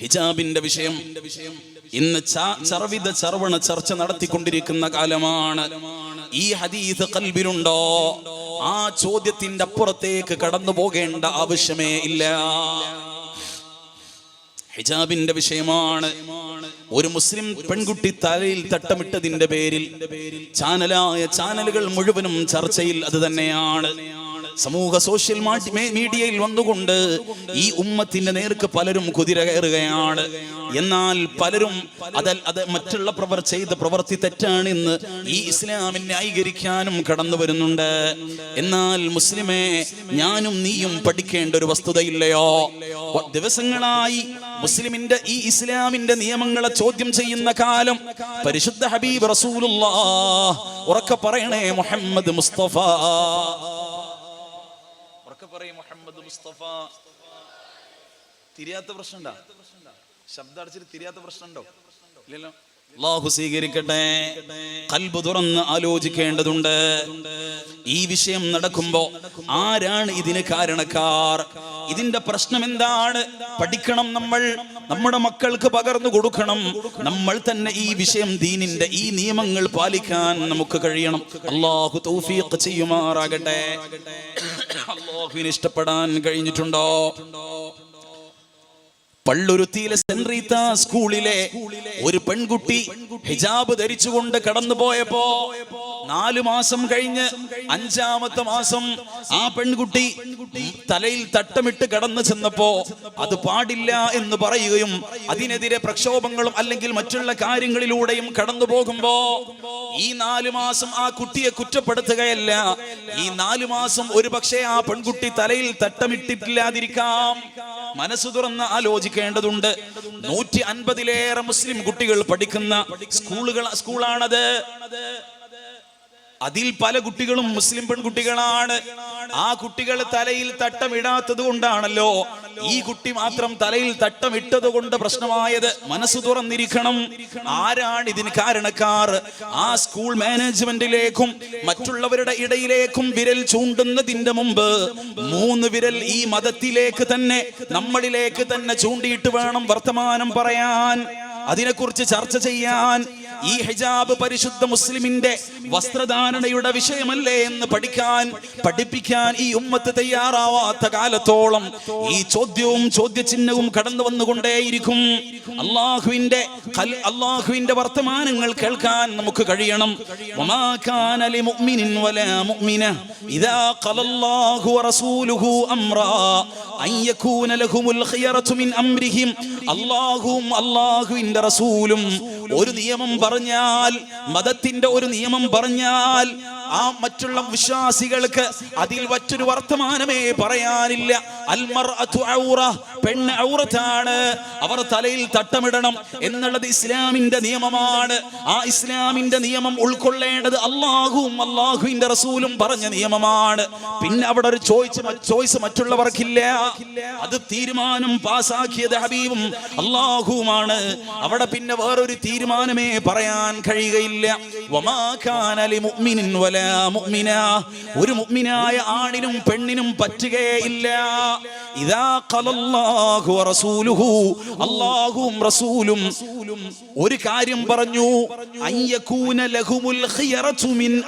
ഹിജാബിന്റെ വിഷയം. ഇന്ന് ചർവിത ചർവണ ചർച്ച നടത്തിക്കൊണ്ടിരിക്കുന്ന കാലമാണ്. ഈ ഹദീസ് കൽബിലുണ്ടോ? ആ ചോദ്യത്തിന്റെ അപ്പുറത്തേക്ക് കടന്നു പോകേണ്ട ആവശ്യമേ ഇല്ല. ഹിജാബിന്റെ വിഷയമാണ്. ഒരു മുസ്ലിം പെൺകുട്ടി തലയിൽ തട്ടമിട്ടതിന്റെ പേരിൽ ചാനലായ ചാനലുകൾ മുഴുവനും ചർച്ചയിൽ അത് തന്നെയാണ്. സമൂഹ സോഷ്യൽ മീഡിയയിൽ വന്നുകൊണ്ട് ഈ ഉമ്മത്തിന്റെ നേർക്ക് പലരും കുതിര കയറുകയാണ്. എന്നാൽ പലരും അത് അത് മറ്റുള്ള പ്രവർ ചെയ്ത പ്രവൃത്തി തെറ്റാണെന്ന് ഈ ഇസ്ലാമിനെ ന്യായീകരിക്കാനും കടന്നു വരുന്നുണ്ട്. എന്നാൽ മുസ്ലിമേ ഞാനും നീയും പഠിക്കേണ്ട ഒരു വസ്തുതയില്ലയോ? ദിവസങ്ങളായി മുസ്ലിമിന്റെ ഈ ഇസ്ലാമിന്റെ നിയമങ്ങളെ ചോദ്യം ചെയ്യുന്ന കാലം പരിശുദ്ധ ഹബീബ് റസൂലുള്ള ഉറക്കെ പറയണേ മുഹമ്മദ് മുസ്തഫ. മുസ്തഫ. തിരിയാത്ത പ്രശ്നമുണ്ടോ? ശബ്ദം അടച്ചിട്ട് തിരിയാത്ത പ്രശ്നമുണ്ടോ? ഇല്ലല്ലോ. അള്ളാഹു സ്വീകരിക്കട്ടെ. കൽബ് തുറന്ന് ആലോചിക്കേണ്ടതുണ്ട്. ഈ വിഷയം നടക്കുമ്പോ ആരാണ് ഇതിന് കാരണക്കാർ? ഇതിന്റെ പ്രശ്നം എന്താണ്? പഠിക്കണം നമ്മൾ. നമ്മുടെ മക്കൾക്ക് പകർന്നു കൊടുക്കണം. നമ്മൾ തന്നെ ഈ വിഷയം ദീനിന്റെ ഈ നിയമങ്ങൾ പാലിക്കാൻ നമുക്ക് കഴിയണം. അള്ളാഹു തൗഫീഖ് ചെയ്യുമാറാകട്ടെ. അള്ളാഹുവിന് ഇഷ്ടപ്പെടാൻ കഴിഞ്ഞിട്ടുണ്ടോ? പള്ളുരുത്തിയിലെ സെൻറീത്ത സ്കൂളിലെ ഒരു പെൺകുട്ടി ഹിജാബ് ധരിച്ചുകൊണ്ട് കടന്നു പോയപ്പോ നാലു മാസം കഴിഞ്ഞ് അഞ്ചാമത്തെ മാസം ആ പെൺകുട്ടി തലയിൽ തട്ടമിട്ട് കടന്നു ചെന്നപ്പോ അത് പാടില്ല എന്ന് പറയുകയും അതിനെതിരെ പ്രക്ഷോഭങ്ങളും അല്ലെങ്കിൽ മറ്റുള്ള കാര്യങ്ങളിലൂടെയും കടന്നു പോകുമ്പോ ഈ നാലു മാസം ആ കുട്ടിയെ കുറ്റപ്പെടുത്തുകയല്ല. ഈ നാലു മാസം ഒരു പക്ഷേ ആ പെൺകുട്ടി തലയിൽ തട്ടമിട്ടിട്ടില്ലാതിരിക്കാം. മനസ്സ് തുറന്ന് ആലോചിക്കേണ്ടതുണ്ട്. നൂറ്റി അൻപതിലേറെ മുസ്ലിം കുട്ടികൾ പഠിക്കുന്ന സ്കൂളുകൾ സ്കൂളാണത്. അതിൽ പല കുട്ടികളും മുസ്ലിം പെൺകുട്ടികളാണ്. ആ കുട്ടികൾ തലയിൽ തട്ടമിടാത്തത് കൊണ്ടാണല്ലോ ഈ കുട്ടി മാത്രം തലയിൽ തട്ടമിട്ടത് കൊണ്ട് പ്രശ്നമായത്. മനസ്സ് തുറന്നിരിക്കണം. ആരാണ് ഇതിന് കാരണക്കാർ? ആ സ്കൂൾ മാനേജ്മെന്റിലേക്കും മറ്റുള്ളവരുടെ ഇടയിലേക്കും വിരൽ ചൂണ്ടുന്നതിന്റെ മുമ്പ് മൂന്ന് വിരൽ ഈ മതത്തിലേക്ക് തന്നെ നമ്മളിലേക്ക് തന്നെ ചൂണ്ടിയിട്ട് വേണം വർത്തമാനം പറയാൻ. അതിനെക്കുറിച്ച് ചർച്ച ചെയ്യാൻ. ഈ ഹിജാബ് പരിശുദ്ധ മുസ്ലിമിന്റെ വസ്ത്രധാരണയുടെ വിഷയമല്ലേ എന്ന് പഠിക്കാൻ പഠിപ്പിക്കാൻ ഈ ഉമ്മത്ത് തയ്യാറാവാത്ത കാലത്തോളം ഈ ചോദ്യവും ചോദ്യചിഹ്നവും കടന്നു വന്നുകൊണ്ടേയിരിക്കും. അള്ളാഹുവിന്റെ അള്ളാഹുവിന്റെ വർത്തമാനങ്ങൾ കേൾക്കാൻ നമുക്ക് കഴിയണം. വമാ അള്ളാഹുവിന്റെ റസൂലും ഒരു നിയമം പറഞ്ഞാൽ മതത്തിന്റെ ഒരു നിയമം പറഞ്ഞാൽ ആ മറ്റുള്ള വിശ്വാസികൾക്ക് അതിൽ മറ്റൊരു വർത്തമാനമേ പറയാനില്ല. അൽമർ പെണ്ണ് ഔറത്താണ്. അവർ തലയിൽ തട്ടമിടണം എന്നുള്ളത് ഇസ്ലാമിന്റെ നിയമമാണ്. ആ ഇസ്ലാമിന്റെ നിയമം ഉൾക്കൊള്ളേണ്ടത് അള്ളാഹുവും അള്ളാഹുവിന്റെ റസൂലും പറഞ്ഞ നിയമമാണ്. പിന്നെ അവിടെ ഒരു ചോയ്സ് ചോയ്സ് മറ്റുള്ളവർക്കില്ല. അത് തീരുമാനം പാസാക്കിയത് ഹബീബും അള്ളാഹുവുമാണ് അവിടെ പിന്നെ വേറൊരു തീരുമാനമേ പറയാൻ കഴിയുകയില്ല. വമാ ലിമുഅ്മിനിൻ വലാ ഒരു മുഗ്മിനായ ആണിനും പെണ്ണിനും പറ്റുകയില്ല. അള്ളാഹും റസൂലും ഒരു കാര്യം പറഞ്ഞു.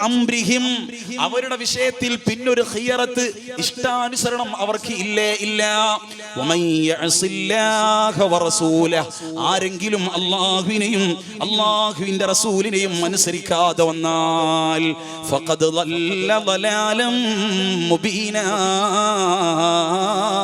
അംരിഹിം. അവരുടെ വിഷയത്തിൽ പിന്നൊരു ഖിയറത്ത് ഇഷ്ടാനുസരണം അവർക്ക് ഇല്ലേ ഇല്ല. ആരെങ്കിലും അള്ളാഹുവിനെയും അള്ളാഹുവിന്റെ റസൂലിനെയും അനുസരിക്കാതെ വന്നാൽ ഫഖദ് മുബീനാ.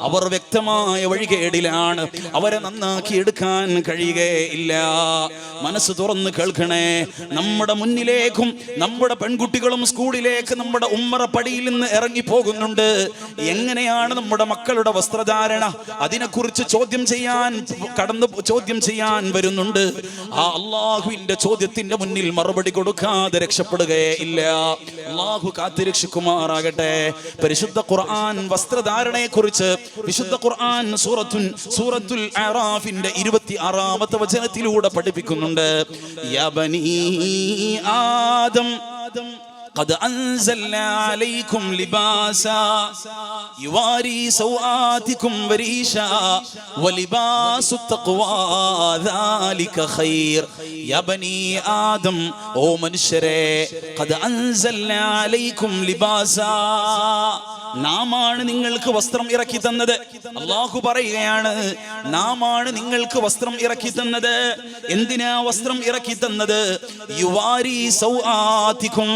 അവർ വ്യക്തമായ വഴികേടിലാണ്. അവരെ നന്നാക്കി എടുക്കാൻ കഴിയുകയില്ല. മനസ്സ് തുറന്ന് കേൾക്കണേ. നമ്മുടെ മുന്നിലേക്കും നമ്മുടെ പെൺകുട്ടികളും സ്കൂളിലേക്ക് നമ്മുടെ ഉമ്മറ പടിയിൽ നിന്ന് ഇറങ്ങി പോകുന്നുണ്ട്. എങ്ങനെയാണ് നമ്മുടെ മക്കളുടെ വസ്ത്രധാരണ? അതിനെക്കുറിച്ച് ചോദ്യം ചെയ്യാൻ കടന്നു ചോദ്യം ചെയ്യാൻ വരുന്നുണ്ട്. ആ അള്ളാഹുവിന്റെ ചോദ്യത്തിന്റെ മുന്നിൽ മറുപടി കൊടുക്കാതെ രക്ഷപ്പെടുകയേ ഇല്ല അള്ളാഹു കാത്തിരക്ഷിക്കുമാറാകട്ടെ. പരിശുദ്ധ ഖുർആൻ വസ്ത്രധാരണയെ കുറിച്ച് വിശുദ്ധ ഖുർആൻ സൂറത്തുൻ സൂറത്തുൽ അറാഫിന്റെ ഇരുപത്തി ആറാമത്തെ വചനത്തിലൂടെ പഠിപ്പിക്കുന്നുണ്ട് യാ ബനീ ആദം قد أنزلنا عليكم لباسا يواري سوآتكم وريشا ولباس التقوى ذلك خير يا بني آدم ഓ മനുഷ്യരെ قد أنزلنا عليكم لباسا നാമാണ് നിങ്ങൾക്ക് വസ്ത്രം ഇറക്കി തന്നത്. അള്ളാഹു പറയുകയാണ് നാമാണ് നിങ്ങൾക്ക് വസ്ത്രം ഇറക്കി തന്നത്. എന്തിനാ വസ്ത്രം ഇറക്കി തന്നത്? യുവാരി സൗആതിക്കും.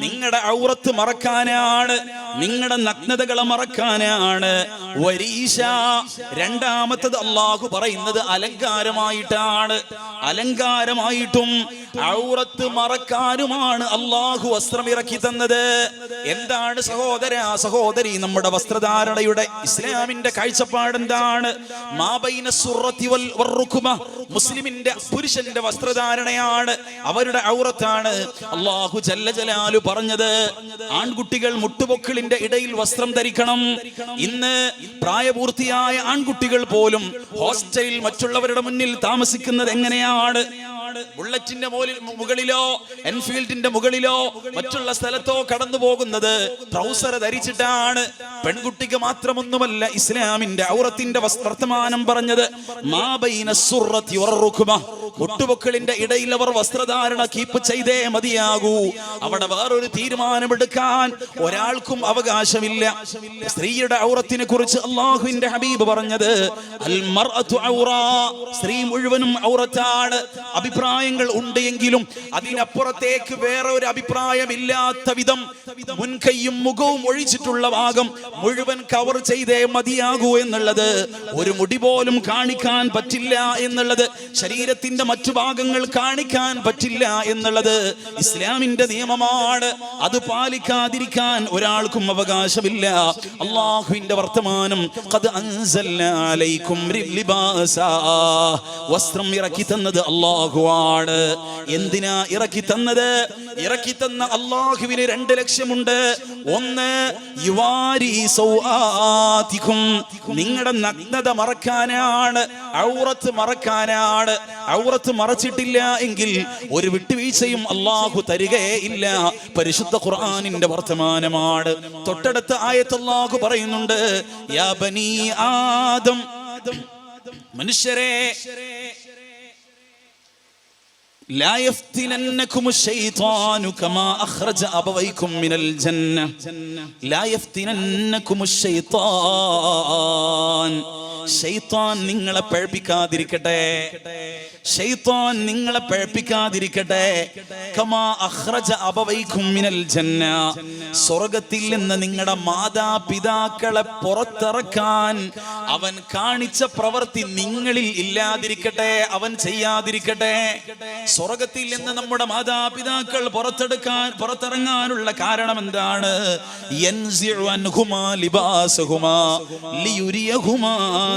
നിങ്ങളുടെ ഔറത്ത് മറക്കാനാണ്. നിങ്ങളുടെ നഗ്നതകളെ മറക്കാനാണ്. വരീശ രണ്ടാമത്തത് അള്ളാഹു പറയുന്നത് അലങ്കാരമായിട്ടാണ്. അലങ്കാരമായിട്ടും ഔറത്ത് മറക്കാനുമാണ് അള്ളാഹു വസ്ത്രം ഇറക്കി തന്നത്. എന്താണ് സഹോദര സഹോദരി നമ്മുടെ വസ്ത്രധാരണയുടെ ഇസ്ലാമിന്റെ കാഴ്ചപ്പാട് എന്താണ്? വറുക്കുമ. മുസ്ലിമിന്റെ പുരുഷന്റെ വസ്ത്രധാരണയാണ് അവരുടെ ഔറത്താണ്. അള്ളാഹു ജല്ല ജലാലു പറഞ്ഞത് ആൺകുട്ടികൾ മുട്ടുപൊക്കിളിന്റെ ഇടയിൽ വസ്ത്രം ധരിക്കണം. ഇന്ന് പ്രായപൂർത്തിയായ ആൺകുട്ടികൾ പോലും ഹോസ്റ്റലിൽ മറ്റുള്ളവരുടെ മുന്നിൽ താമസിക്കുന്നത് എങ്ങനെയാണ്? ബുള്ളറ്റിന്റെ മുകളിലോ എൻഫീൽഡിന്റെ മുകളിലോ മറ്റുള്ള സ്ഥലത്തോ കടന്നു പോകുന്നത് ട്രൗസർ ധരിച്ചിട്ടാണ്. പെൺകുട്ടിക്ക് മാത്രമൊന്നുമല്ല ഇസ്ലാമിന്റെ ഔറത്തിന്റെ വർത്തമാനം പറഞ്ഞത്. മുട്ടുപൊക്കളിന്റെ ഇടയിൽ അവർ വസ്ത്രധാരണ കീപ്പ് ചെയ്തേ മതിയാകൂ. അവിടെ വേറൊരു തീരുമാനമെടുക്കാൻ ഒരാൾക്കും അവകാശമില്ല. സ്ത്രീയുടെ ഔറത്തിനെ കുറിച്ച് അള്ളാഹുവിന്റെ ഹബീബ് പറഞ്ഞത് അൽ. സ്ത്രീ മുഴുവനും ഔറത്താണ്. അഭിപ്രായങ്ങൾ ഉണ്ട് എങ്കിലും അതിനപ്പുറത്തേക്ക് വേറെ ഒരു അഭിപ്രായമില്ലാത്ത വിധം മുൻകൈയും മുഖവും ഒഴിച്ചിട്ടുള്ള ഭാഗം മുഴുവൻ കവർ ചെയ്തേ മതിയാകൂ എന്നുള്ളത് ഒരു മുടി പോലും കാണിക്കാൻ പറ്റില്ല എന്നുള്ളത് ശരീരത്തിന്റെ മറ്റു ഭാഗങ്ങൾ കാണിക്കാൻ പറ്റില്ല എന്നുള്ളത് ഇസ്ലാമിന്റെ നിയമമാണ് അത് പാലിക്കാതിരിക്കാൻ ഒരാൾക്കും അവകാശമില്ല അള്ളാഹുവിന്റെ വർത്തമാനം. വസ്ത്രം ഇറക്കി തന്നത് അള്ളാഹുവാണ് എന്തിനാ ഇറക്കി തന്നത്? ഇറക്കി തന്ന അള്ളാഹുവിന് രണ്ട് ലക്ഷ്യമുണ്ട്. ഒന്ന് നിങ്ങളുടെ നഗ്നത മറക്കാനാണ്. ഔറത്ത് മറക്കാനാണ്. ഔറത്ത് മറച്ചിട്ടില്ല എങ്കിൽ ഒരു വിട്ടുവീഴ്ചയും അള്ളാഹു തരികയേ ഇല്ല. പരിശുദ്ധ ഖുർആാനിന്റെ വർത്തമാനമാണ്. തൊട്ടടുത്ത ആയത്ത് പറയുന്നുണ്ട് യാ ബനി ആദം മനുഷ്യരെ لا يفتننكم الشيطان كما أخرج أبويكم من الجنة. لا يفتننكم الشيطان. ഷെയ്ത്താൻ നിങ്ങളെ പഴപ്പിക്കാതിരിക്കട്ടെ ഷെയ്ത്താൻ നിങ്ങളെ പഴപ്പിക്കാതിരിക്കട്ടെ കമാ അഹ്റജ അബവൈക്കും മിനൽ ജന്ന. സ്വർഗത്തിൽ നിന്ന് നിങ്ങളുടെ മാതാപിതാക്കളെ പുറത്തിറക്കാൻ അവൻ കാണിച്ച പ്രവൃത്തി നിങ്ങളിൽ ഇല്ലാതിരിക്കട്ടെ അവൻ ചെയ്യാതിരിക്കട്ടെ. സ്വർഗത്തിൽ നിന്ന് നമ്മുടെ മാതാപിതാക്കൾ പുറത്തെടുക്കാൻ പുറത്തിറങ്ങാനുള്ള കാരണം എന്താണ്? ലിബാസഹുമാ ലിയുരിയഹുമാ.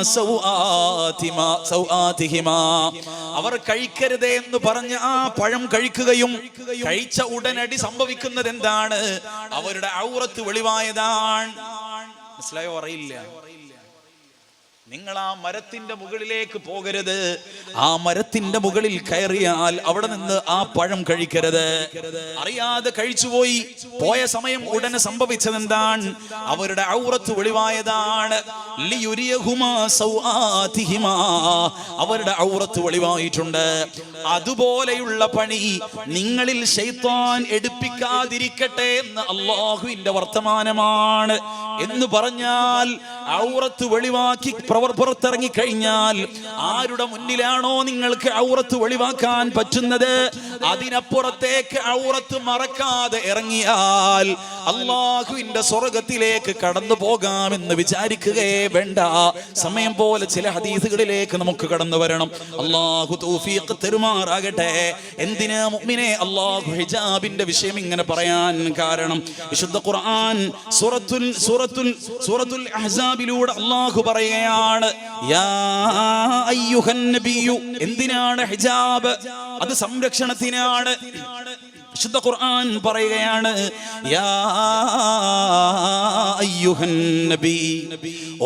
അവർ കഴിക്കരുതേ എന്ന് പറഞ്ഞ് ആ പഴം കഴിക്കുകയും കഴിച്ച ഉടനടി സംഭവിക്കുന്നത് എന്താണ് അവരുടെ ഔറത്ത് വെളിവായതാണ്. മനസ്സിലായോ? അറിയില്ല. നിങ്ങൾ ആ മരത്തിന്റെ മുകളിലേക്ക് പോകരുത്. ആ മരത്തിന്റെ മുകളിൽ കയറിയാൽ അവിടെ നിന്ന് ആ പഴം കഴിക്കരുത്. അറിയാതെ കഴിച്ചുപോയി. പോയ സമയം ഉടനെ സംഭവിച്ചത് എന്താണ് അവരുടെ ഔറത്ത് വെളിവായതാണ്. അവരുടെ ഔറത്ത് വെളിവായിട്ടുണ്ട്. അതുപോലെയുള്ള പണി നിങ്ങളിൽ ശൈത്താൻ എടുപ്പിക്കാതിരിക്കട്ടെ എന്ന് അള്ളാഹുവിന്റെ വർത്തമാനമാണ് എന്ന് പറഞ്ഞാൽ ഔറത്ത് വെളിവാക്കി പുറത്തിറങ്ങി കഴിഞ്ഞാൽ ആരുടെ മുന്നിലാണോ നിങ്ങൾക്ക് ഔറത്ത് വെളിവാക്കാൻ പറ്റുന്നത്? അതിനപ്പുറത്തേക്ക് ഔറത്ത് മറക്കാതെ ഇറങ്ങിയാൽ അള്ളാഹുവിന്റെ സ്വർഗത്തിലേക്ക് കടന്നു പോകാമെന്ന് വിചാരിക്കുകയേ വേണ്ട. സമയം പോലെ ചില ഹദീസുകളിലേക്ക് നമുക്ക് കടന്നു വരണം. അള്ളാഹു തൗഫീഖ് തെരുമാറാകട്ടെ എന്തിനാ മുഅ്മിനെ? അല്ലാഹു ഹിജാബിന്റെ വിഷയം ഇങ്ങനെ പറയാൻ കാരണം വിശുദ്ധ ഖുർആൻ സൂറത്തുൽ സൂറത്തുൽ സൂറത്തുൽ അഹ്സാബിലൂടെ അല്ലാഹു പറയുകയാണ് യാ അയ്യുഹൻ നബിയു എന്തിനാണ് ഹിജാബ്? അത് സംരക്ഷണത്തിനാണ്. വിശുദ്ധ ഖുർആൻ പറയുകയാണ് യാ അയ്യുഹൻ നബി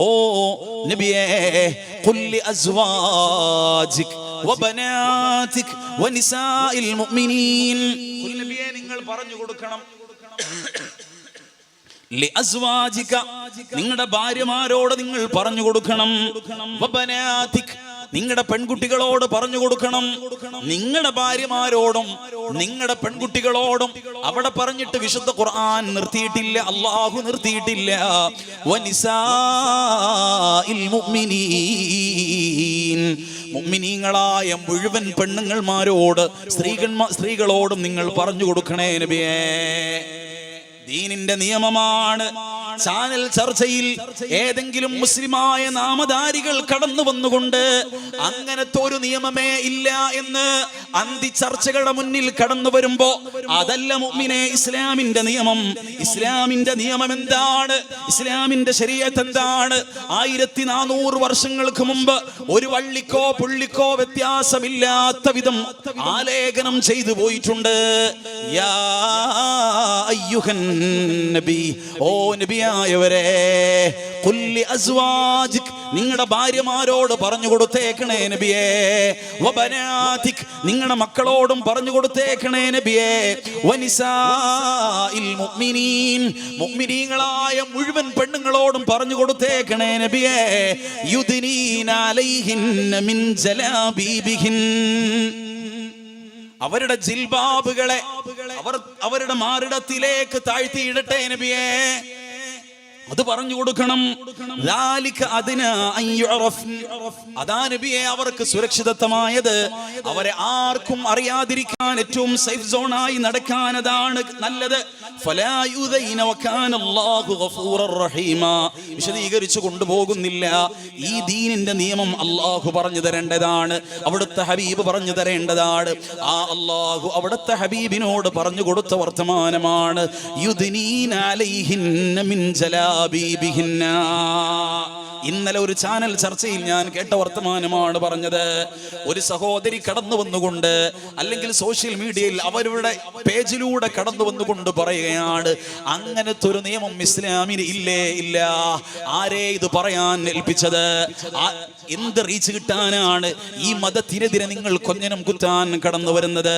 ഓ നബിയേ ഖുൽ ലി അസ്വാജിക്. വബനാതിക് ونساء المؤمنين. നബിയേ നിങ്ങൾ പറഞ്ഞു കൊടുക്കണം. നിങ്ങളുടെ ഭാര്യമാരോട് നിങ്ങൾ പറഞ്ഞു കൊടുക്കണം. നിങ്ങളുടെ പെൺകുട്ടികളോട് പറഞ്ഞു കൊടുക്കണം. നിങ്ങളുടെ ഭാര്യമാരോടും നിങ്ങളുടെ പെൺകുട്ടികളോടും അവിടെ പറഞ്ഞിട്ട് വിശുദ്ധ ഖുർആൻ നിർത്തിയിട്ടില്ല അള്ളാഹു നിർത്തിയിട്ടില്ല. മുഅ്മിനീങ്ങളായ മുഴുവൻ പെണ്ണുങ്ങൾമാരോട് സ്ത്രീകന്മാ സ്ത്രീകളോടും നിങ്ങൾ പറഞ്ഞു കൊടുക്കണേ നബിയേ. ദീനിന്റെ നിയമമാണ്. ചാനൽ ചർച്ചയിൽ ഏതെങ്കിലും മുസ്ലിമായ നാമധാരികൾ കടന്നു വന്നുകൊണ്ട് അങ്ങനത്തെ ഒരു നിയമമേ ഇല്ല എന്ന് അന്തി ചർച്ചകളുടെ മുന്നിൽ കടന്നു വരുമ്പോ അതല്ല മുമ്മിനെ ഇസ്ലാമിന്റെ നിയമം. ഇസ്ലാമിന്റെ നിയമം. എന്താണ്? ഇസ്ലാമിന്റെ ശരീരത്ത് എന്താണ്? ആയിരത്തി നാനൂറ് വർഷങ്ങൾക്ക് മുമ്പ് ഒരു വള്ളിക്കോ പുള്ളിക്കോ വ്യത്യാസമില്ലാത്ത വിധം ആലേഖനം ചെയ്തു പോയിട്ടുണ്ട്. യാ അയ്യുഹൻ നബി ഓ നബിയായവരെ കൊല്ലി അസ്വാജിക് നിങ്ങളുടെ ഭാര്യമാരോട് പറഞ്ഞു കൊടുത്തേക്കണേ നബിയേ. വബനാതിക് നിങ്ങളുടെ മക്കളോടും പറഞ്ഞു കൊടുത്തേക്കണേ നബിയേ. വനിസാഇൽ മുഅ്മിനീൻ മുഅ്മിനീങ്ങളായ മുഴുവൻ പെണ്ണുങ്ങളോടും പറഞ്ഞു കൊടുത്തേക്കണേ നബിയേ. യുദിനീന അലൈഹിന്ന മിൻ അവരുടെ ജിൽബാബുകളെ അവർ അവരുടെ മാറിടത്തിലേക്ക് താഴ്ത്തിയിടട്ടെ നബിയേ. അത് പറഞ്ഞു കൊടുക്കണം. യുറഫ്ൻ. അതാ നബിയെ അവർക്ക് സുരക്ഷിതത്വമായത്. അവരെ ആർക്കും അറിയാതിരിക്കാൻ ഏറ്റവും സേഫ് സോണായി നടക്കാൻ അതാണ് നല്ലത്. വിശദീകരിച്ചു കൊണ്ടുപോകുന്നില്ല. ഈ ദീനിന്റെ നിയമം അള്ളാഹു പറഞ്ഞു തരേണ്ടതാണ്. അവിടുത്തെ ഹബീബ് പറഞ്ഞു തരേണ്ടതാണ്. ആ അള്ളാഹു അവിടുത്തെ ഹബീബിനോട് പറഞ്ഞു കൊടുത്ത വർത്തമാനമാണ്. യുദ്നീന അലൈഹിന്ന മിൻ ജലാബീബിഹിന്ന. ഇന്നലെ ഒരു ചാനൽ ചർച്ചയിൽ ഞാൻ കേട്ട വർത്തമാനമാണ് പറഞ്ഞത്. ഒരു സഹോദരി കടന്നു വന്നുകൊണ്ട് അല്ലെങ്കിൽ സോഷ്യൽ മീഡിയയിൽ അവരുടെ പേജിലൂടെ കടന്നു വന്നുകൊണ്ട് പറയുകയാണ് അങ്ങനത്തെ ഒരു നിയമം ഇസ്ലാമിന് ഇല്ലേ ഇല്ല. ആരെ ഇത് പറയാൻ ഏൽപ്പിച്ചത്? എന്ത് റീച്ച് കിട്ടാനാണ് ഈ മതത്തിനെതിരെ നിങ്ങൾ കൊഞ്ഞനം കുത്താൻ കടന്നു വരുന്നത്.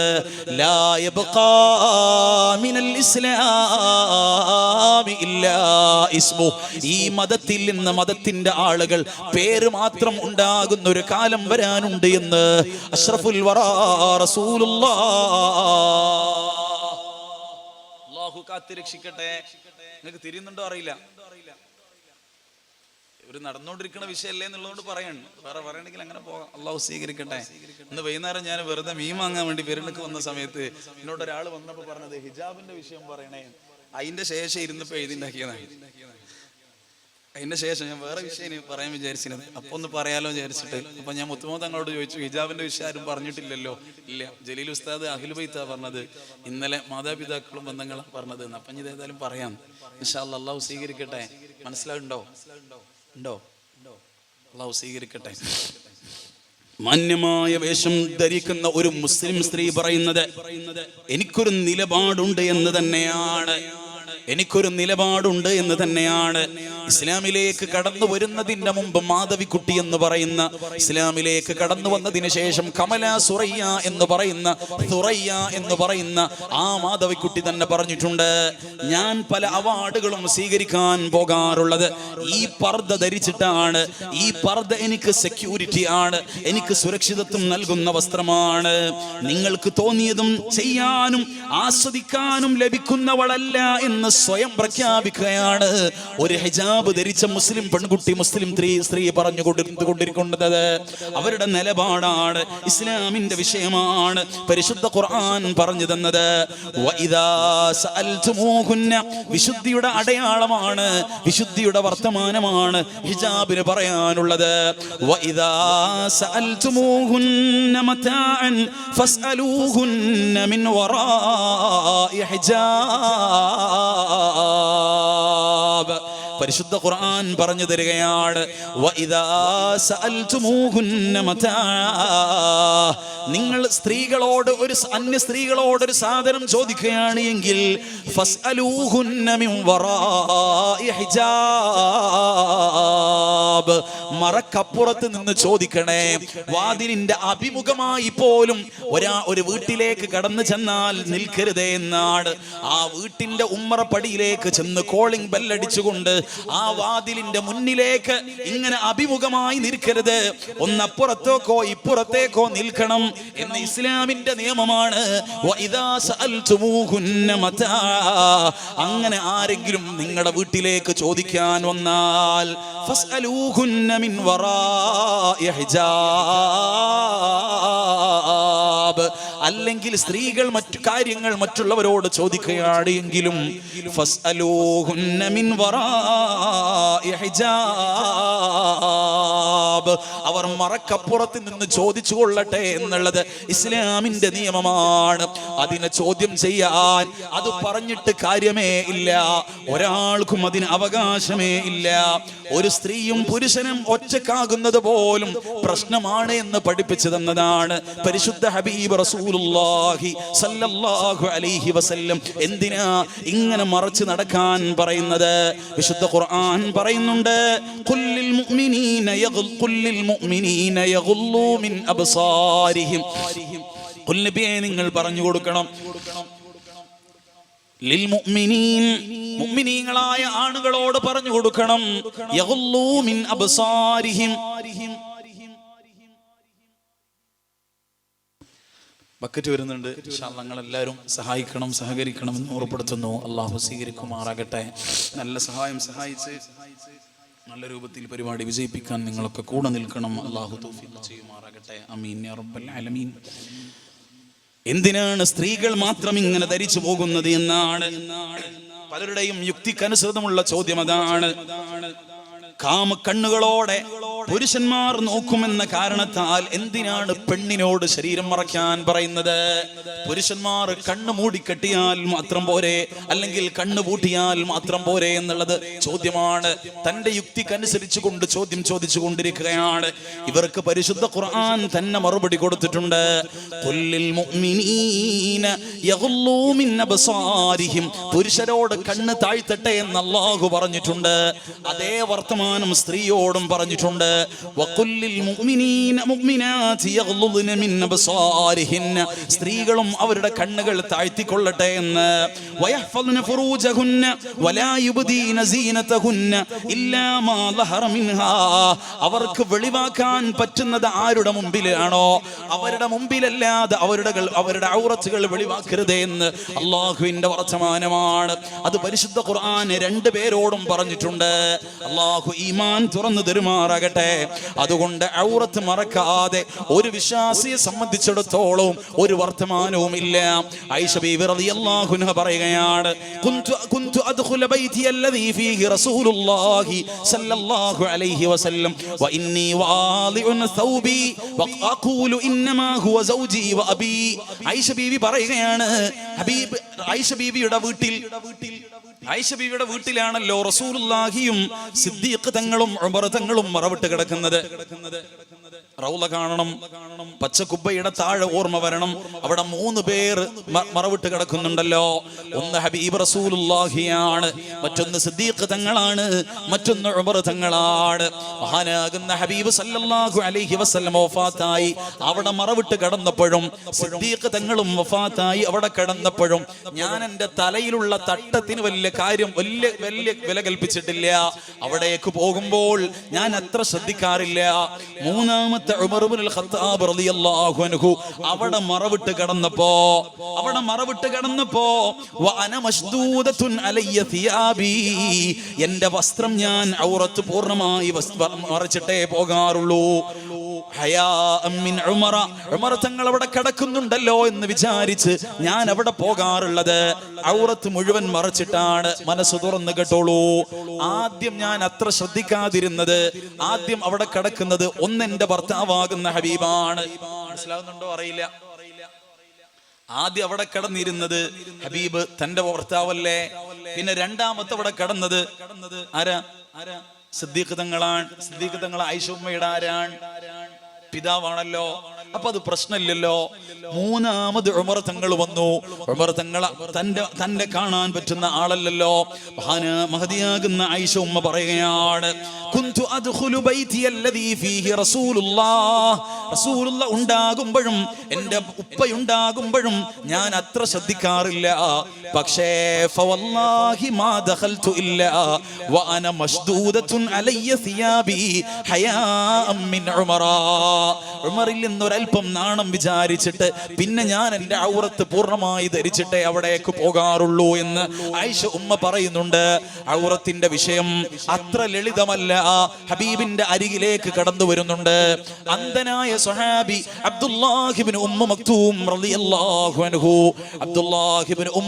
ഈ മതത്തിൽ നിന്ന് മതത്തിന്റെ ആളുകൾ പേര് മാത്രം ഉണ്ടാകുന്ന ഒരു കാലം വരാനുണ്ട് എന്ന്. അഷ്റഫുൽ കാത്തിരക്ഷിക്കട്ടെ നിങ്ങൾക്ക് തിരിയുന്നുണ്ടോ അറിയില്ല. ഒരു നടന്നുകൊണ്ടിരിക്കുന്ന വിഷയമല്ലേ എന്നുള്ളതുകൊണ്ട് പറയണം. വേറെ പറയണമെങ്കിൽ അങ്ങനെ പോകാം. അള്ളാഹു സ്വീകരിക്കട്ടെ. ഇന്ന് വൈകുന്നേരം ഞാൻ വെറുതെ മീൻ വാങ്ങാൻ വേണ്ടി പെരുന്നക്ക് വന്ന സമയത്ത് എന്നോട് ഒരാൾ വന്നപ്പോൾ പറഞ്ഞത് ഹിജാബിന്റെ വിഷയം പറയണേ. അതിന്റെ ശേഷം ഇരുന്നപ്പോ എഴുതിണ്ടാക്കിയതാണ് അതിന്റെ ശേഷം ഞാൻ വേറെ വിഷയം പറയാൻ വിചാരിച്ചിരുന്നത്. അപ്പൊ ഒന്ന് പറയാലോ വിചാരിച്ചിട്ട്. അപ്പൊ ഞാൻ മുത്തുമോ തങ്ങളോട് ചോദിച്ചു ഹിജാബിന്റെ വിഷയം ആരും പറഞ്ഞിട്ടില്ലല്ലോ? ഇല്ല. ജലീൽ ഉസ്താദ് അഖിൽ ബൈത്ത പറഞ്ഞത് ഇന്നലെ മാതാപിതാക്കളും ബന്ധങ്ങളും പറഞ്ഞത്. അപ്പൊ ഇത് ഏതായാലും പറയാം. ഇൻഷാല്ല അള്ളാഹു സ്വീകരിക്കട്ടെ. മനസ്സിലാവുണ്ടോ? ഉണ്ടോ? അള്ളാഹു സ്വീകരിക്കട്ടെ. മാന്യമായ വേഷം ധരിക്കുന്ന ഒരു മുസ്ലിം സ്ത്രീ പറയുന്നത് എനിക്കൊരു നിലപാടുണ്ട് എന്ന് തന്നെയാണ്. എനിക്കൊരു നിലപാടുണ്ട് എന്ന് തന്നെയാണ്. ഇസ്ലാമിലേക്ക് കടന്നു വരുന്നതിന്റെ മുമ്പ് മാധവിക്കുട്ടി എന്ന് പറയുന്ന ഇസ്ലാമിലേക്ക് കടന്നു വന്നതിന് ശേഷം കമല സുറയ്യ എന്ന് പറയുന്ന സുറയ്യ എന്ന് പറയുന്ന ആ മാധവിക്കുട്ടി തന്നെ പറഞ്ഞിട്ടുണ്ട് ഞാൻ പല അവാർഡുകളും സ്വീകരിക്കാൻ പോകാറുള്ളത്. ഈ പർദ്ദ ധരിച്ചിട്ടാണ്. ഈ പർദ്ദ എനിക്ക് സെക്യൂരിറ്റി ആണ്. എനിക്ക് സുരക്ഷിതത്വം നൽകുന്ന വസ്ത്രമാണ്. നിങ്ങൾക്ക് തോന്നിയതും ചെയ്യാനും ആസ്വദിക്കാനും ലഭിക്കുന്നവളല്ല എന്ന് സ്വയം പ്രഖ്യാപിക്കുകയാണ്. ഒരു ഹിജാബ് ധരിച്ച മുസ്ലിം പെൺകുട്ടി മുസ്ലിം സ്ത്രീ സ്ത്രീ പറഞ്ഞു കൊണ്ടിരിക്കുന്നത് അവരുടെ നിലപാടാണ് ഇസ്ലാമിന്റെ വിഷയമാണ് പരിശുദ്ധ ഖുർആൻ പറഞ്ഞു തന്നത്. വിശുദ്ധിയുടെ അടയാളമാണ് വിശുദ്ധിയുടെ വർത്തമാനമാണ് ഹിജാബിന് പറയാനുള്ളത്. ഫസ്അലൂഹുന്ന മിൻ വറാഇ ഹിജാബ്. പരിശുദ്ധ ഖുർആൻ പറഞ്ഞു തരികയാണ്. നിങ്ങൾ സ്ത്രീകളോട് ഒരു അന്യ സ്ത്രീകളോട് ഒരു സാധനം ചോദിക്കുകയാണ് എങ്കിൽ മറക്കപ്പുറത്ത് നിന്ന് ചോദിക്കണേ. വാതിലിന്റെ അഭിമുഖമായി പോലും ഒരാ ഒരു വീട്ടിലേക്ക് കടന്നു ചെന്നാൽ നിൽക്കരുതേ എന്നാണ്. ആ വീട്ടിന്റെ ഉമ്മറപ്പടിയിലേക്ക് ചെന്ന് കോളിംഗ് ബെല്ലടിച്ചുകൊണ്ട് ആ വാതിലിന്റെ മുന്നിലേക്ക് ഇങ്ങനെ അഭിമുഖമായി നിൽക്കരുത്. ഒന്നപ്പുറത്തേക്കോ ഇപ്പുറത്തേക്കോ നിൽക്കണം. എന്ന് ഇസ്ലാമിന്റെ നിയമമാണ്. അങ്ങനെ ആരെങ്കിലും നിങ്ങളുടെ വീട്ടിലേക്ക് ചോദിക്കാൻ വന്നാൽ മിൻ ഹിജാബ് അല്ലെങ്കിൽ സ്ത്രീകൾ മറ്റു കാര്യങ്ങൾ മറ്റുള്ളവരോട് ചോദിക്കുകയാണെങ്കിലും അവർ മറക്കപ്പുറത്ത് നിന്ന് ചോദിച്ചു കൊള്ളട്ടെ എന്നുള്ളത് ഇസ്ലാമിന്റെ നിയമമാണ്. അതിനെ ചോദ്യം ചെയ്യാൻ അത് പറഞ്ഞിട്ട് കാര്യമേ ഇല്ല. ഒരാൾക്കും അതിന് അവകാശമേ ഇല്ല. ഒരു സ്ത്രീയും പുരുഷനും ഒറ്റക്കാകുന്നത് പോലും പ്രശ്നമാണ് എന്ന് പഠിപ്പിച്ചു തന്നതാണ്. പരിശുദ്ധ ഹബീബ് റസൂലുള്ളാഹി സല്ലല്ലാഹു അലൈഹി വസല്ലം എന്തിനാ ഇങ്ങനെ മറച്ചു നടക്കാൻ പറയുന്നത്? വിശുദ്ധ ഖുർആൻ പറയുന്നുണ്ട് ഖുല്ലിൽ മുഅ്മിനീന യഗ്ൾ ഖുല്ലിൽ മുഅ്മിനീന യഗ്ളൂ മിൻ അബ്സാരിഹിം. ഖുൽ നബിയെ നിങ്ങൾ പറഞ്ഞു കൊടുക്കണം. മുഅ്മിനീങ്ങളായ ആണുങ്ങളോട് പറഞ്ഞു കൊടുക്കണം. യഗ്ളൂ മിൻ അബ്സാരിഹിം. ബക്കറ്റ് വരുന്നുണ്ട്. നിങ്ങൾ എല്ലാവരും സഹായിക്കണം സഹകരിക്കണം എന്ന് ഉറപ്പെടുത്തുന്നു അള്ളാഹു സ്വീകരിക്കുമാറാകട്ടെ. നല്ല സഹായം സഹായിച്ച് നല്ല രൂപത്തിൽ പരിപാടി വിജയിപ്പിക്കാൻ നിങ്ങളൊക്കെ കൂടെ നിൽക്കണം. അള്ളാഹു ചെയ്യുമാറാകട്ടെ. അമീൻ എന്തിനാണ് സ്ത്രീകൾ മാത്രം ഇങ്ങനെ ധരിച്ചു പോകുന്നത് എന്നാണ്? പലരുടെയും യുക്തിക്കനുസൃതമുള്ള ചോദ്യം അതാണ്. കാമ കണ്ണുകളോടെ പുരുഷന്മാർ നോക്കുമെന്ന കാരണത്താൽ എന്തിനാണ് പെണ്ണിനോട് ശരീരം മറയ്ക്കാൻ പറയുന്നത്? പുരുഷന്മാർ കണ്ണു മൂടിക്കെട്ടിയാൽ മാത്രം പോരെ അല്ലെങ്കിൽ കണ്ണു പൂട്ടിയാൽ മാത്രം പോരെ എന്നുള്ളത് ചോദ്യമാണ്. തന്റെ യുക്തിക്കനുസരിച്ച് കൊണ്ട് ചോദ്യം ചോദിച്ചു കൊണ്ടിരിക്കുകയാണ് ഇവർക്ക് പരിശുദ്ധ ഖുർആൻ തന്നെ മറുപടി കൊടുത്തിട്ടുണ്ട്. പുരുഷരോട് കണ്ണ് താഴ്ത്തട്ടെ എന്ന് പറഞ്ഞിട്ടുണ്ട്. അതേ വർത്തമാനം സ്ത്രീയോടും പറഞ്ഞിട്ടുണ്ട്. സ്ത്രീകളും അവരുടെ കണ്ണുകൾ താഴ്ത്തിക്കൊള്ളട്ടെ എന്ന്. അവർക്ക് വെളിവാക്കാൻ പറ്റുന്നത് ആരുടെ മുമ്പിലാണോ? അവരുടെ മുമ്പിലല്ലാതെ അവരുടെ അവരുടെ ഔറത്തുകൾ വെളിവാക്കരുതേ എന്ന് അള്ളാഹുവിന്റെ വർത്തമാനമാണ്. അത് പരിശുദ്ധ ഖുർആൻ രണ്ടു പേരോടും പറഞ്ഞിട്ടുണ്ട്. അള്ളാഹു ഈമാൻ തുറന്നു തരുമാറാകട്ടെ. അതുകൊണ്ട് ഔറത്ത് മറക്കാതെ ഒരു വിശ്വാസിയെ സംബന്ധിച്ചിടത്തോളം ഒരു വർത്തമാനവും ഇല്ല. ഐഷ ബീവി അൻഹ പറയുകയാണ് കുന്തു കുന്തു അദ്ഖുല ബൈതി അല്ലദീ ഫീഹി റസൂലുള്ളാഹി സല്ലല്ലാഹു അലൈഹി വസല്ലം. വഇന്നി വാളിഉൻ സൗബി വഅഖൂലു ഇന്നമാ ഹുവ സൗജി വഅബി ഐഷ ബീവി പറയുകയാണ് ഹബീബ് ഐഷ ബീവിയുടെ വീട്ടിൽ ബീവിയുടെ വീട്ടിലാണല്ലോ റസൂലുള്ളാഹിയും സിദ്ദീഖ് തങ്ങളും ഉമർ തങ്ങളും മറവിട്ട് കിടക്കുന്നത്. റൗല കാണണം. പച്ചക്കുബ്ബയുടെ താഴെ ഓർമ്മ വരണം. അവിടെ മൂന്ന് പേർ മറവിട്ട് കിടക്കുന്നുണ്ടല്ലോ. ഒന്ന് ഹബീബ് റസൂലുള്ളാഹിയാണ് മറ്റൊന്ന് സിദ്ദീഖ് തങ്ങളാണ് മറ്റൊന്ന് ഉമർ തങ്ങളാണ്. മഹാനാകുന്ന ഹബീബ് സല്ലല്ലാഹു അലൈഹി വസല്ലം വഫാത്തായി. അവിടെ മറവിട്ട് കിടന്നപ്പോഴും സിദ്ദീഖ് തങ്ങളും വഫാത്തായി അവിടെ കിടന്നപ്പോഴും ഞാൻ എന്റെ തലയിലുള്ള തട്ടത്തിന് വലിയ കാര്യം വലിയ വലിയ വില കൽപ്പിച്ചിട്ടില്ല. അവിടേക്ക് പോകുമ്പോൾ ഞാൻ അത്ര ശ്രദ്ധിക്കാറില്ല. മൂന്നാമത്തെ ഇബ്നുൽ ഖത്താബ് റളിയല്ലാഹു അൻഹു അവിടെ മറവിട്ട് കിടന്നപ്പോ അവിടെ മറവിട്ട് കിടന്നപ്പോ വഅന അലയ്യ വസ്ത്രം ഞാൻ ഔറത്ത് പൂർണമായി മറച്ചിട്ടേ പോകാറുള്ളൂ. ഉമറ. ഉമർ തങ്ങൾ അവിടെ കിടക്കുന്നുണ്ടല്ലോ എന്ന് വിചാരിച്ച് ഞാൻ അവിടെ പോകാറുള്ളത്. ഔറത്ത് മുഴുവൻ മറച്ചിട്ടാണ്. മനസ്സ് തുറന്ന് കേട്ടോളൂ. ആദ്യം ഞാൻ അത്ര ശ്രദ്ധിക്കാതിരുന്നത് ആദ്യം അവിടെ കിടക്കുന്നത് ഒന്ന് എന്റെ ഭർത്താവാകുന്ന ഹബീബാണ്. മനസ്സിലാകുന്നുണ്ടോ അറിയില്ല. ആദ്യം അവിടെ കിടന്നിരുന്നത് ഹബീബ് തന്റെ ഭർത്താവല്ലേ? പിന്നെ രണ്ടാമത്തെ അവിടെ കിടന്നത് ആരാ? ആരാ? സിദ്ദീഖ് തങ്ങളാണ്. സിദ്ദീഖ് തങ്ങൾ ആയിഷ ഉമ്മയുടെ ആരാണ്? പിതാവാണല്ലോ. അപ്പൊ അത് പ്രശ്നമില്ലല്ലോ. മൂന്നാമത് ഉമർ തങ്ങൾ വന്നു. ഉമർ തങ്ങൾ തന്റെ തന്നെ കാണാൻ പറ്റുന്ന ആളല്ലല്ലോ. മഹാന മഹതിയാകുന്ന ആയിഷ ഉമ്മ പറയുകയാണ് കുന്തു അദ്ഖുലു ബൈതി ഫീഹി റസൂലുള്ള ഉണ്ടാകുമ്പോഴും എന്റെ ഉപ്പയുണ്ടാകുമ്പോഴും ഞാൻ അത്ര ശ്രദ്ധിക്കാറില്ല. പക്ഷേ ഫവല്ലാഹി മാ ദഖൽതു അലയ്യ സിയാബി ഹയാ ഉമറ. ഉമറിൽ ഒരല്പം നാണം വിചാരിച്ചിട്ട് പിന്നെ ഞാൻ എന്റെ ഔറത്ത് പൂർണമായി ധരിച്ചിട്ടേ അവിടേക്ക് പോകാറുള്ളൂ എന്ന് ആയിഷ ഉമ്മ പറയുന്നുണ്ട്. ഔറത്തിന്റെ വിഷയം അത്ര ലളിതമല്ല. ഹബീബിന്റെ അരികിലേക്ക് കടന്നു വരുന്നുണ്ട്. അന്ധനായ സ്വഹാബി അബ്ദുല്ലാഹിബിൻ ഉമ്മ മക്തൂം അൻഹു.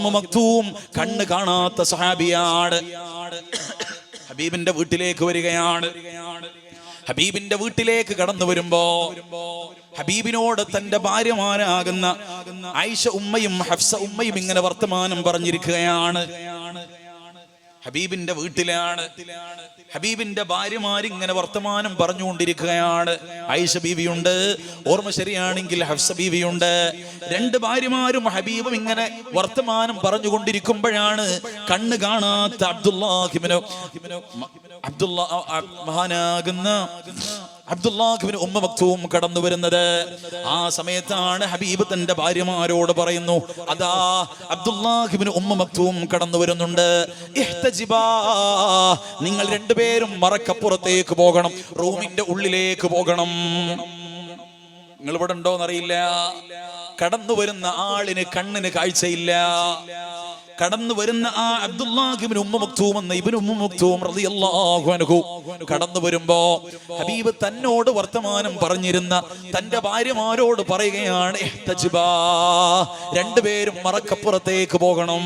മക്തൂം കണ്ണ് കാണാത്ത സ്വഹാബിയാണ്. ഹബീബിന്റെ വീട്ടിലേക്ക് വരികയാണ്. ഹബീബിന്റെ വീട്ടിലേക്ക് കടന്നു വരുമ്പോ ഹബീബിനോട് തന്റെ ഭാര്യമാരാകുന്ന ആയിഷ ഉമ്മയും ഹഫ്സ ഉമ്മയും ഇങ്ങനെ വർത്തമാനം പറഞ്ഞിരിക്കുകയാണ്. ഹബീബിന്റെ വീട്ടിലാണ്. ഹബീബിന്റെ ഭാര്യമാരിങ്ങനെ വർത്തമാനം പറഞ്ഞുകൊണ്ടിരിക്കുകയാണ്. ഐഷ ബീവിയുണ്ട് ഓർമ്മ ശരിയാണെങ്കിൽ ഹഫ്സ ബീവിയുണ്ട്. രണ്ട് ഭാര്യമാരും ഹബീബും ഇങ്ങനെ വർത്തമാനം പറഞ്ഞുകൊണ്ടിരിക്കുമ്പോഴാണ് കണ്ണ് കാണാത്ത അബ്ദുല്ലാഹിബിനോ അബ്ദുള്ള മഹാനാകുന്ന അബ്ദുല്ലാഹിബിന് ഉമ്മ മക്തൂം കടന്നു വരുന്നത്. ആ സമയത്താണ് ഹബീബ് തന്റെ ഭാര്യമാരോട് പറയുന്നു അതാ അബ്ദുല്ലാഹിബിന് ഉമ്മ മക്തൂം കടന്നു വരുന്നുണ്ട്. നിങ്ങൾ രണ്ടുപേരും മറക്കപ്പുറത്തേക്ക് പോകണം റൂമിന്റെ ഉള്ളിലേക്ക് പോകണം. നിങ്ങൾ ഇവിടെ ഉണ്ടോന്നറിയില്ല. കടന്നു വരുന്ന ആളിന് കണ്ണിന് കാഴ്ചയില്ല. കടന്നു വരുന്ന ആ അബ്ദുല്ലാഹിബിൻ ഉമ്മ എന്ന ഇബിൻ മക്തൂം റളിയല്ലാഹു അൻഹു കടന്നു വരുമ്പോ ഹബീബ് തന്നോട് വർത്തമാനം പറഞ്ഞിരുന്ന തന്റെ ഭാര്യമാരോട് പറയുകയാണ്. രണ്ടുപേരും മറക്കപ്പുറത്തേക്ക് പോകണം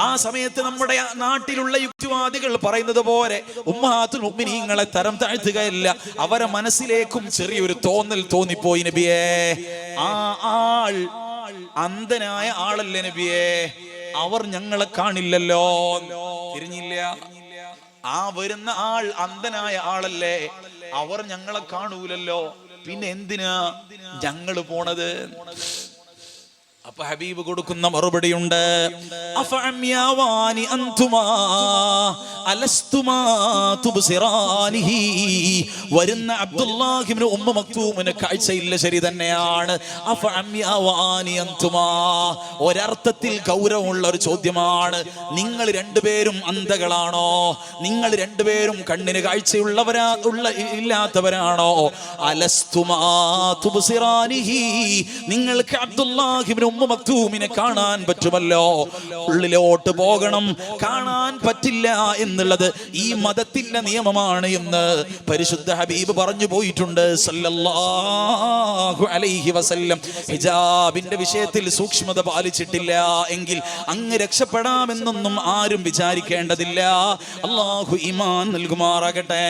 ആ സമയത്ത് നമ്മുടെ നാട്ടിലുള്ള യുക്തിവാദികൾ പറയുന്നത് പോലെ ഉമ്മാത്തുൽ മുഅ്മിനീങ്ങളെ തരം താഴ്ത്തുകയല്ല അവരെ മനസ്സിലേക്കും ചെറിയൊരു തോന്നൽ തോന്നിപ്പോയി നബിയേ ആ ആൾ അന്ധനായ ആളല്ലേ നബിയേ അവർ ഞങ്ങളെ കാണില്ലല്ലോ. തിരിഞ്ഞില്ല. ആ വരുന്ന ആൾ അന്ധനായ ആളല്ലേ? അവർ ഞങ്ങളെ കാണൂലല്ലോ. പിന്നെ എന്തിനാ ഞങ്ങൾ പോണത്? അപ്പൊ ഹബീബ് കൊടുക്കുന്ന മറുപടിയുണ്ട് വരുന്ന അബ്ദുല്ലാഹിബ്നു ഉമ്മ കാഴ്ചയില്ല ശരി തന്നെയാണ്. ഒരർത്ഥത്തിൽ ഗൗരവമുള്ള ഒരു ചോദ്യമാണ്. നിങ്ങൾ രണ്ടുപേരും അന്ധകളാണോ? നിങ്ങൾ രണ്ടുപേരും കണ്ണിന് കാഴ്ചയുള്ളവരാ ഉള്ള ഇല്ലാത്തവരാണോ? അലസ്തുമാ തുബ്സിറാനിഹി. നിങ്ങൾക്ക് അബ്ദുല്ലാഹിബ്നു ഉമ്മ കാണാൻ പറ്റുമല്ലോ? ഉള്ളിലോട്ട് പോകണം. കാണാൻ പറ്റില്ല എന്നുള്ളത് ഈ മതത്തിന്റെ നിയമമാണ് എന്ന് പരിശുദ്ധ ഹബീബ് പറഞ്ഞു പോയിട്ടുണ്ട്. സല്ലല്ലാഹു അലൈഹി വസല്ലം. ഹിജാബിന്റെ വിഷയത്തിൽ സൂക്ഷ്മത പാലിച്ചിട്ടില്ല എങ്കിൽ അങ്ങ് രക്ഷപ്പെടാമെന്നൊന്നും ആരും വിചാരിക്കേണ്ടതില്ല. അള്ളാഹു ഇമാൻ നൽകുമാറാകട്ടെ.